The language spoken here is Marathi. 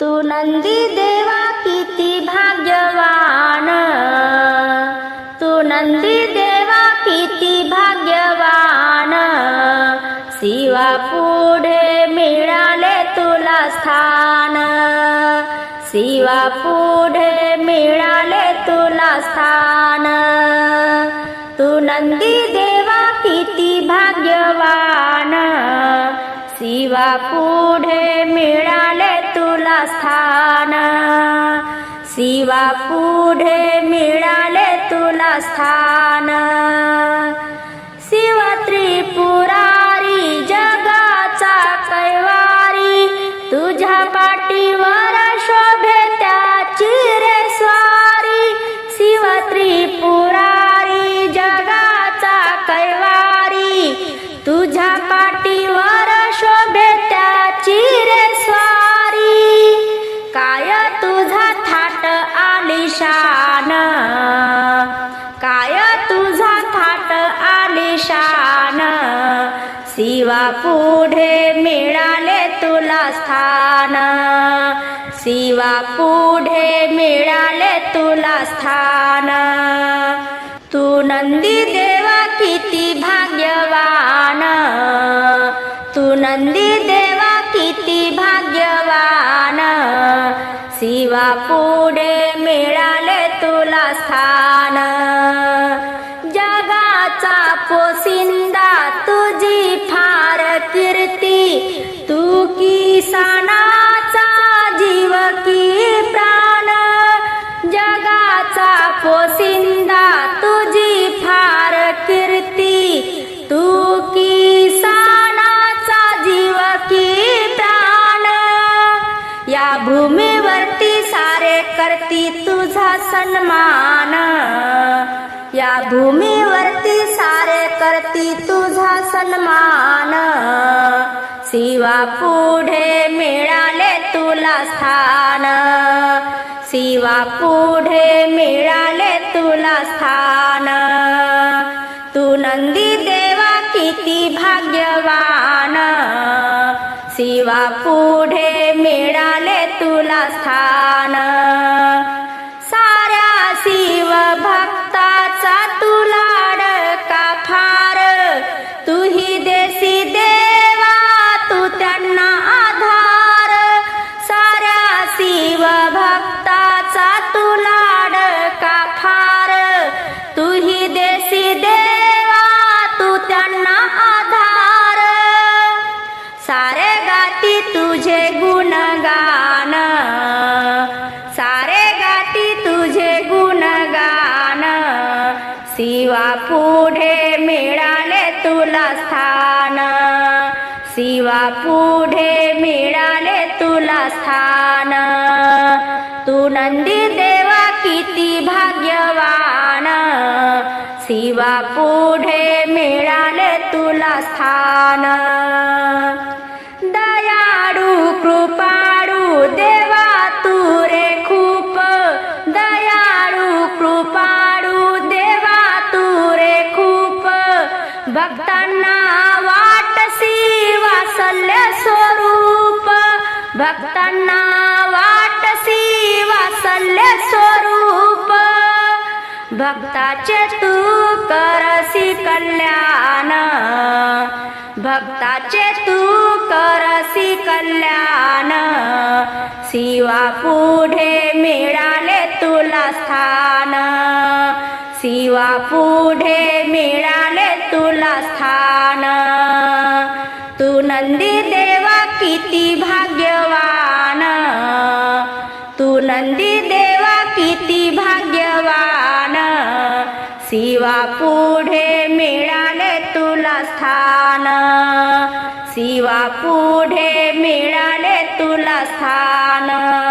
तू नंदी देवा किती भाग्यवान. तू नंदी देवा किती भाग्यवान. शिवा पुढे मिळाले तुला स्थान. शिवा पुढे मिळाले तुला स्थान. तू नंदी देवा किती भाग्यवान. शिवा पुढे मिळाले तुला स्थान शिवा पुढे मिळाले तुला स्थान शिवा पुढे मिळाले तुला स्थान. शिवा पुढे मिळाले तुला स्थान. तू नंदी देवा किती भाग्यवान. तू नंदी देवा किती भाग्यवान. शिवा पुढे मिळाले तुला स्थान. जगाचा पोसिंद सन्मान. या भूमीवरती सारे करती तुझा सन्मान. शिवा पुढे मिळाले तुला स्थान. शिवा पुढे मिळाले तुला स्थान. तू नंदी देवा किती भाग्यवान. शिवा पुढे मिळाले तुला स्थान. गाती तुझे गुणगान. सारे गाती तुझे गुणगान. शिवा पुढे मिळाले तुला स्थान. शिवा पुढे मिळाले तुला स्थान. तू नंदी देवा किती भाग्यवान. शिवा पुढे मिळाले तुला स्थान. भक्तांना वाटसी वासल्य स्वरूप. भक्ताचे तू करसी कल्याण. भक्ताचे तू करसी कल्याण. शिवा पुढे मिळाले तुला स्थान. शिवा पुढे मिळाले तुला स्थान. तू नंदी देव किती भाग्यवान. तू नंदी देवा किती भाग्यवान. शिवा पुढे मिळाले तुला स्थान. शिवा पुढे मिळाले तुला स्थान.